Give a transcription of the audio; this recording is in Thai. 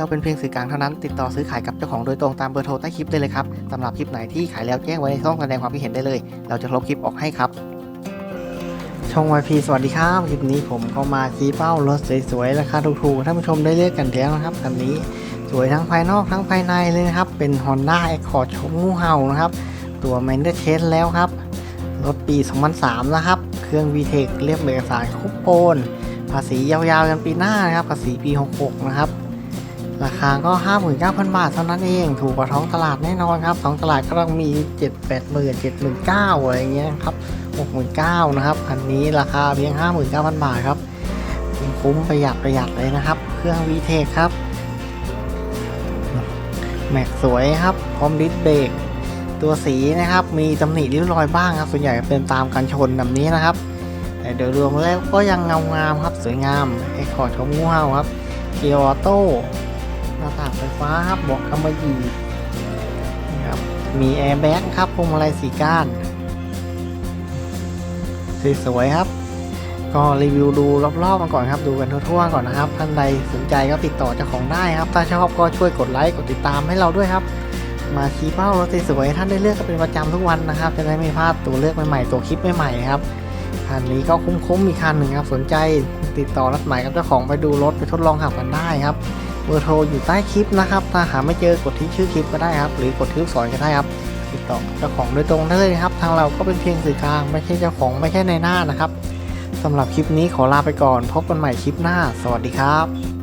เราเป็นเพียงสื่อกลางเท่านั้น ติดต่อซื้อขายกับเจ้าของโดยตรงตามเบอร์โทรใต้คลิปได้เลยครับสำหรับคลิปไหนที่ขายแล้วแจ้งไว้ในช่องแสดงความคิดเห็นได้เลย เราจะลบคลิปออกให้ครับ ช่อง YP สวัสดีครับ คลิปนี้ผมก็มาชี้เป้ารถสวยๆราคาถูกๆท่านผู้ชมได้เลือกกันแล้วนะครับคันนี้สวยทั้งภายนอกทั้งภายในเลยนะครับ เป็น Honda Accord ชมงูเห่านะครับ ตัว m a n d e r c h a s แล้วครับ รถปี 2003 นะครับ เครื่อง VTEC เรียบเอกสารครบโอนภาษียาวๆยันปีหน้านะครับ ภาษีปี 66 นะครับ ราคาก็ 59,000 บาทเท่านั้นเอง ถูกกว่าท้องตลาดแน่นอนครับท้องตลาดก็ต้องมี 7 8 0 0 0 0 7 9 0 0 0อะไรอย่างเงี้ยครับ69,000นะครับคันนี้ราคาเพียง 59,000 บาทครับคุ้มประหยัดประหยัดเลยนะครับ เครื่อง VTEC ครับแม็กสวยครับพร้อมดิสเบรกตัวสีนะครับ มีตำหนิริ้วรอยบ้างครับ ส่วนใหญ่เป็นตามกันชนแบบนี้นะครับ แต่โดยรวมแล้วก็ยังเงางามครับ สวยงามไอคอร์ดของงูเห่าครับเกียร์ออโต้ หน้าต่างไฟฟ้าครับบาะกำมะหยี่นะครับมีแอร์แบ็กครับพวงมาลัยสีก้านสวยๆครับ ก็รีวิวดูรอบๆมาก่อนครับ ดูกันทั่วๆก่อนนะครับ ท่านใดสนใจก็ติดต่อเจ้าของได้ครับ ถ้าชอบก็ช่วยกดไลค์กดติดตามให้เราด้วยครับ มาชี้เป้ารถสวยๆท่านได้เลือกกันเป็นประจำทุกวันนะครับ จะได้ไม่พลาดตัวเลือกใหม่ๆตัวคลิปใหม่ๆครับคันนี้ก็คุ้มๆมีคันหนึ่งครับ สนใจติดต่อรับหมายกับเจ้าของไปดูรถไปทดลองขับกันได้ครับ บอร์โทรอยู่ใต้คลิปนะครับ ถ้าหาไม่เจอกดที่ชื่อคลิปก็ได้ครับ หรือกดที่ลูกศรก็ได้ครับ ติดต่อเจ้าของโดยตรงได้เลยครับ ทางเราก็เป็นเพียงสื่อกลาง ไม่ใช่เจ้าของไม่ใช่ในหน้านะครับสำหรับคลิปนี้ขอลาไปก่อน พบกันใหม่คลิปหน้า สวัสดีครับ